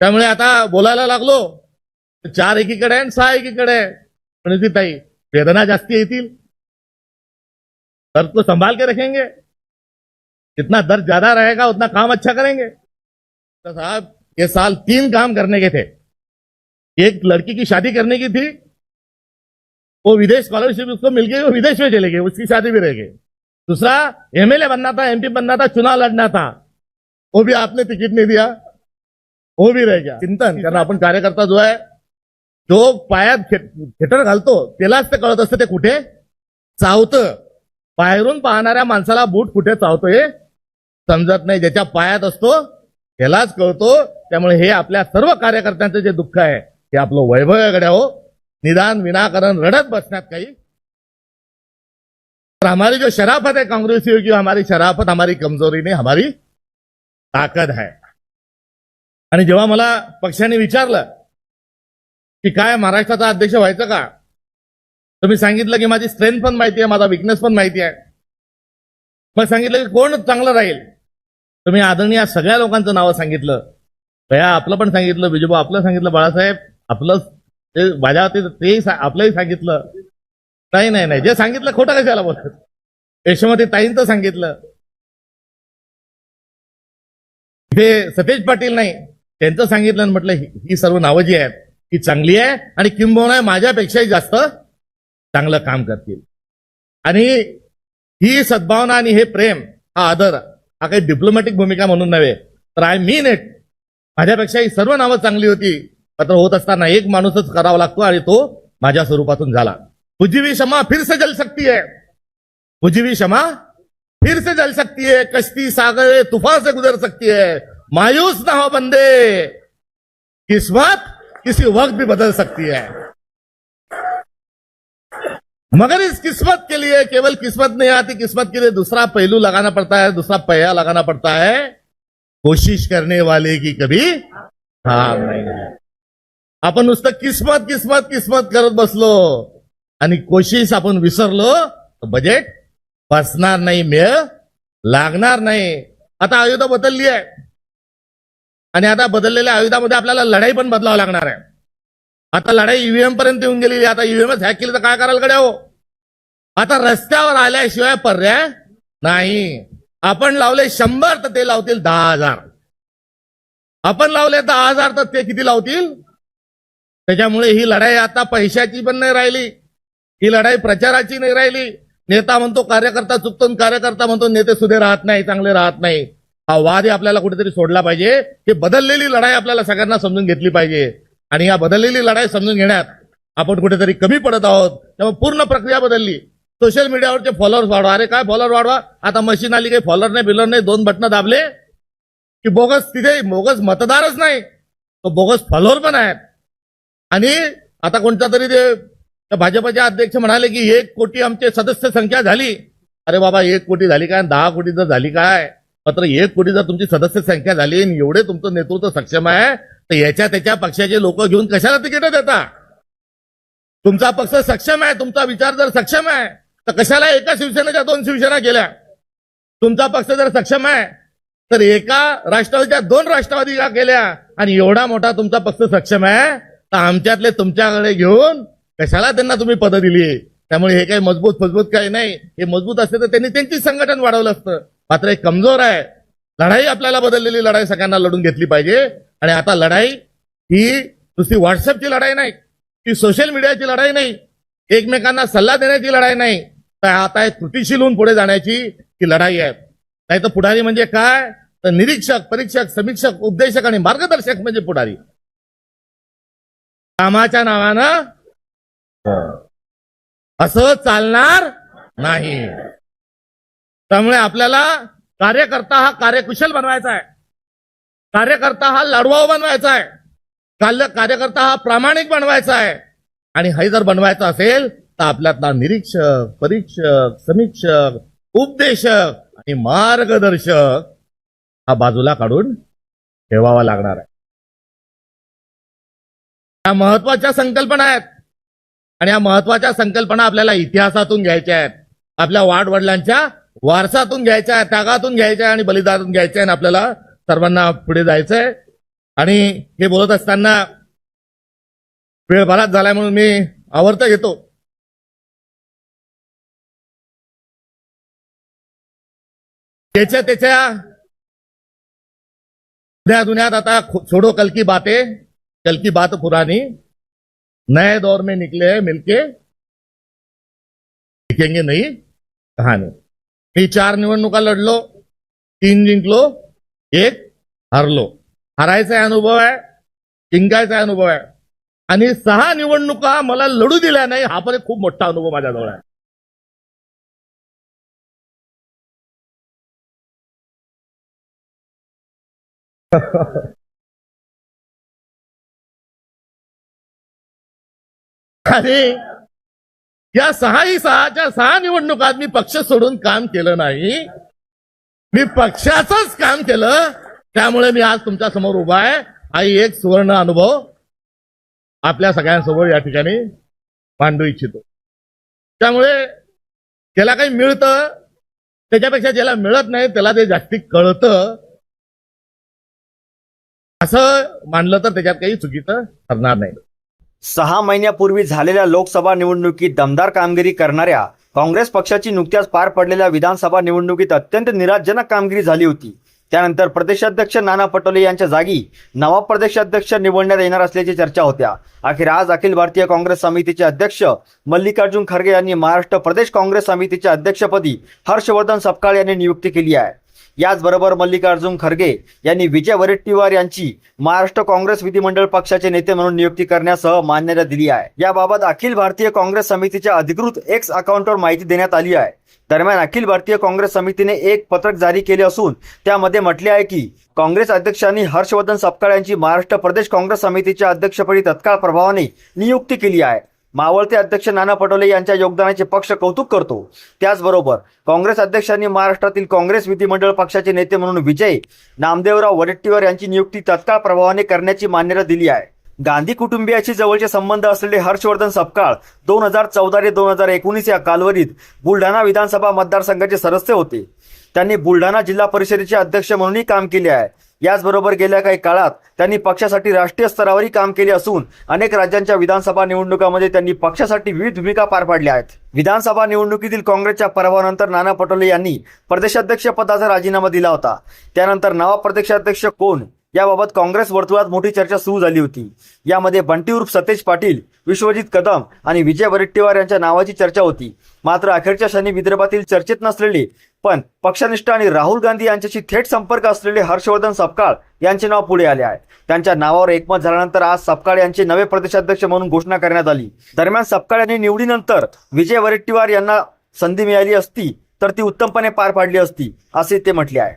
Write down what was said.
त्यामुळे आता बोलायला लागलो, चार एकीकडे आहे आणि सहा एकीकडे आहे. पण ताई, वेदना जास्ती येतील. दर्द को संभाल के रखेंगे. जितना दर्द ज़्यादा रहेगा, उतना काम अच्छा करेंगे. तो साहब, ये साल तीन काम करने के थे. एक लड़की की शादी करने की थी, वो विदेश स्कॉलरशिप उसको मिल गई, वो विदेश में चले गए, उसकी शादी भी रह गई. दूसरा एमएलए बनना था एमपी बनना था, चुनाव लड़ना था. वो भी आपने टिकट नहीं दिया. वो भी रह गया। चिंतन कारण आपण कार्यकर्ता जो आहे जो पायात खेटर घालतो त्यालाच ते कळत असतं ते कुठे? चावतं. बाहेरून पाहणाऱ्या माणसाला बूट कुठे चावतो हे समजत नाही. ज्याच्या पायात असतो त्यालाच कळतो. त्यामुळे हे आपल्या सर्व कार्यकर्त्यांचं जे दुःख आहे हे आपलं वैभव हो. निदान विनाकारण रडत बसण्यात काही तर हमारी जो शराफत है कांग्रेसियों की हमारी शराफत हमारी कमजोरी नहीं हमारी ताकद है आणि जेव्हा मला पक्षाने विचारलं की काय महाराष्ट्राचा अध्यक्ष व्हायचं का? तर मी सांगितलं की माझी स्ट्रेंथ पण माहिती आहे माझा विकनेस पण माहिती आहे. मग सांगितलं की कोण चांगलं राहील? तर मी आदरणीय सगळ्या लोकांचं नावं सांगितलं. भया आपलं पण सांगितलं बिजूबा आपलं सांगितलं बाळासाहेब आपलं ते माझ्या ते तेही आपलंही सांगितलं. नाही नाही नाही जे सांगितलं खोटं कशाला बोलत यशोमती ताईंचं सांगितलं. हे सतेज पाटील नाही त्यांचं सांगितलं म्हटलं ही सर्व नावं जी आहेत ही चांगली आहे आणि किंबहुना माझ्यापेक्षाही जास्त चांगलं काम करतील. आणि ही सद्भावना आणि हे प्रेम हा आदर हा काही डिप्लोमॅटिक भूमिका म्हणून नव्हे तर आय मीन इट. माझ्यापेक्षा ही सर्व नावं चांगली होती मात्र होत असताना एक माणूसच करावा लागतो आणि तो माझ्या स्वरूपातून झाला. पुजीवी क्षमा फिर से जल सकती है पुजीवी क्षमा फिर से जल सकती है कश्ती सागर तूफान से गुजर सकती है मायूस ना हो बंदे। किस्मत किसी वक्त भी बदल सकती है। मगर इस किस्मत के लिए केवल किस्मत नहीं आती किस्मत के लिए दूसरा पहलू लगाना पड़ता है दूसरा पहिया लगाना पड़ता है। कोशिश करने वाले की कभी हार नाही आपण नुसतं किस्मत किस्मत किस्मत करत बसलो आणि कोशिश आपण विसरलो तर बजेट फसणार नाही मेळ लागणार नाही। आता अयोध्या बदलली आहे। आणि आता बदललेल्या आयुधामध्ये आपल्याला लढाई पण बदलावं लागणार आहे. आता लढाई ईव्हीएम पर्यंत येऊन गेलेली आता ईव्हीएमच हॅक केली तर काय करायला कडे हो? आता रस्त्यावर आल्याशिवाय पर्याय नाही. आपण लावले शंभर तर ते लावतील दहा हजार. आपण लावले दहा हजार तर ते किती लावतील? त्याच्यामुळे ही लढाई आता पैशाची पण नाही राहिली. ही लढाई प्रचाराची नाही राहिली. नेता म्हणतो कार्यकर्ता चुकतो आणि कार्यकर्ता म्हणतो नेते सुधे राहत नाही चांगले राहत नाही. हा वादही आपल्याला कुठेतरी सोडला पाहिजे. हे बदललेली लढाई आपल्याला सगळ्यांना समजून घेतली पाहिजे. आणि या बदललेली लढाई समजून घेण्यात आपण कुठेतरी कमी पडत आहोत. त्यामुळे पूर्ण प्रक्रिया बदलली. सोशल मीडियावरचे फॉलोअर्स वाढवा. अरे काय फॉलोअर वाढवा? आता मशीन आली काही फॉलोअर नाही बिलर नाही दोन बटणं दाबले की बोगस तिथे बोगस मतदारच नाही. तो बोगस फॉलोअर पण आहेत. आणि आता कोणता तरी ते त्या भाजपचे अध्यक्ष म्हणाले की एक कोटी आमचे सदस्य संख्या झाली. अरे बाबा एक कोटी झाली काय? दहा कोटी जर झाली काय? मात्र एक कोटी जर तुमची सदस्य संख्या झाली आणि एवढे तुमचं नेतृत्व सक्षम आहे तर याच्या त्याच्या पक्षाचे लोक घेऊन कशाला तिकीट देता? तुमचा पक्ष सक्षम आहे तुमचा विचार जर सक्षम आहे तर कशाला एका शिवसेनेच्या दोन शिवसेना केल्या? तुमचा पक्ष जर सक्षम आहे तर एका राष्ट्रवादीच्या दोन राष्ट्रवादी का केल्या? आणि एवढा मोठा तुमचा पक्ष सक्षम आहे तर आमच्यातले तुमच्याकडे घेऊन कशाला त्यांना तुम्ही पदं दिली? त्यामुळे हे काही मजबूत मजबूत काही नाही. हे मजबूत असते तर त्यांनी त्यांची संघटन वाढवलं असतं. मात्र एक कमजोर आहे. लढाई आपल्याला बदललेली लढाई सगळ्यांना लढून घेतली पाहिजे. आणि आता लढाई ही नुसती व्हॉट्सअपची लढाई नाही ती सोशल मीडियाची लढाई नाही एकमेकांना सल्ला देण्याची लढाई नाही. तर आता एक कृतीशील होऊन पुढे जाण्याची ही लढाई आहे. नाही तर पुढारी म्हणजे काय? तर निरीक्षक परीक्षक समीक्षक उपदेशक आणि मार्गदर्शक म्हणजे पुढारी. कामाच्या नावानं असं चालणार नाही. त्यामुळे आपल्याला कार्यकर्ता हा कार्यकुशल बनवायचा आहे. कार्यकर्ता हा लढवाऊ बनवायचा आहे. काल कार्यकर्ता हा प्रामाणिक बनवायचा आहे. आणि हे जर बनवायचं असेल तर आपल्यातला निरीक्षक परीक्षक समीक्षक उपदेशक आणि मार्गदर्शक हा बाजूला काढून ठेवावा लागणार आहे. या महत्त्वाच्या संकल्पना आहेत. आणि या महत्त्वाच्या संकल्पना आपल्याला इतिहासातून घ्यायच्या आहेत. आपल्या वाडवडिलांच्या वारसातून घ्यायच्या आहेत त्यागातून घ्यायच्या आहे आणि बलिदानातून घ्यायचा आहे आणि आपल्याला सर्वांना पुढे जायचंय. आणि हे बोलत असताना वेळ बराच झालाय म्हणून मी आवर्त घेतो. त्याच्या त्याच्या दुनिया दुनियात आता छोड़ो कल की बातें कल की बात पुरानी नए दौर में निकले मिलके लिखेंगे नई कहानी. मी चार निवडणुका लढलो तीन जिंकलो एक हरलो. हरायचा अनुभव आहे जिंकायचा अनुभव आहे. आणि सहा निवडणुका मला लढू दिल्या नाही हा पण एक खूप मोठा अनुभव माझ्याजवळ आहे. आणि या सहाही सहाच्या सहा निवडणुकात मी पक्ष सोडून काम केलं नाही. मी पक्षाचंच काम केलं. त्यामुळे मी आज तुमच्यासमोर उभा आहे. हा एक सुवर्ण अनुभव आपल्या सगळ्यांसमोर या ठिकाणी मांडू इच्छितो. त्यामुळे ज्याला काही मिळतं त्याच्यापेक्षा ज्याला मिळत नाही त्याला ते जागतिक कळतं. असं मानलं तर त्याच्यात काही चुकीचं ठरणार नाही. सहा महिन्यापूर्वी झालेल्या लोकसभा निवडणुकीत दमदार कामगिरी करणाऱ्या काँग्रेस पक्षाची नुकत्याच पार पडलेल्या विधानसभा निवडणुकीत अत्यंत निराशजनक कामगिरी झाली होती. त्यानंतर प्रदेशाध्यक्ष नाना पटोले यांच्या जागी नवा प्रदेशाध्यक्ष निवडण्यात येणार असल्याची चर्चा होत्या. अखेर आज अखिल भारतीय काँग्रेस समितीचे अध्यक्ष मल्लिकार्जुन खरगे यांनी महाराष्ट्र प्रदेश काँग्रेस समितीच्या अध्यक्षपदी हर्षवर्धन सपकाळ यांनी नियुक्ती केली आहे. याचबरोबर मल्लिकार्जुन खरगे यांनी विजय वडेट्टीवार यांची महाराष्ट्र काँग्रेस विधिमंडळ पक्षाचे नेते म्हणून नियुक्ती करण्यासह मान्यता दिली आहे. याबाबत अखिल भारतीय काँग्रेस समितीच्या अधिकृत एक्स अकाउंटवर माहिती देण्यात आली आहे. दरम्यान अखिल भारतीय काँग्रेस समितीने एक पत्रक जारी केले असून त्यामध्ये म्हटले आहे की काँग्रेस अध्यक्षांनी हर्षवर्धन सपकाळ यांची महाराष्ट्र प्रदेश काँग्रेस समितीच्या अध्यक्षपदी तत्काळ प्रभावाने नियुक्ती केली आहे. मावळते अध्यक्ष नाना पटोले यांच्या योगदानाचे पक्ष कौतुक करतो. त्याचबरोबर काँग्रेस अध्यक्षांनी महाराष्ट्रातील काँग्रेस विधिमंडळ पक्षाचे नेते म्हणून विजय नामदेवराव वडेट्टीवार यांची नियुक्ती तत्काळ प्रभावाने करण्याची मान्यता दिली आहे. गांधी कुटुंबियाशी जवळचे संबंध असलेले हर्षवर्धन सपकाळ दोन हजार चौदा ते दोन हजार एकोणीस या कालवरीत बुलढाणा विधानसभा मतदारसंघाचे सदस्य होते. त्यांनी बुलढाणा जिल्हा परिषदेचे अध्यक्ष म्हणूनही काम केले आहे. याचबरोबर गेल्या काही काळात त्यांनी पक्षासाठी राष्ट्रीय स्तरावरही काम केले असून अनेक राज्यांच्या विधानसभा निवडणुकांमध्ये त्यांनी पक्षासाठी विविध भूमिका पार पाडल्या आहेत. विधानसभा निवडणुकीतील काँग्रेसच्या पराभवानंतर नाना पटोले यांनी प्रदेशाध्यक्ष पदाचा राजीनामा दिला होता. त्यानंतर नवा प्रदेशाध्यक्ष कोण याबाबत काँग्रेस वर्तुळात मोठी चर्चा सुरू झाली होती. यामध्ये बंटी उर्फ सतेज पाटील विश्वजित कदम आणि विजय वडेट्टीवार यांच्या नावाची चर्चा होती. मात्र अखेरच्या क्षणी विदर्भातील चर्चेत नसलेले पण पक्षनिष्ठ आणि राहुल गांधी यांच्याशी थेट संपर्क असलेले हर्षवर्धन सपकाळ यांचे नाव पुढे आले आहे. त्यांच्या नावावर एकमत झाल्यानंतर आज सपकाळ यांचे नवे प्रदेशाध्यक्ष म्हणून घोषणा करण्यात आली. दरम्यान सपकाळ यांनी निवडीनंतर विजय वडेट्टीवार यांना संधी मिळाली असती तर ती उत्तमपणे पार पाडली असती असे ते म्हटले आहे.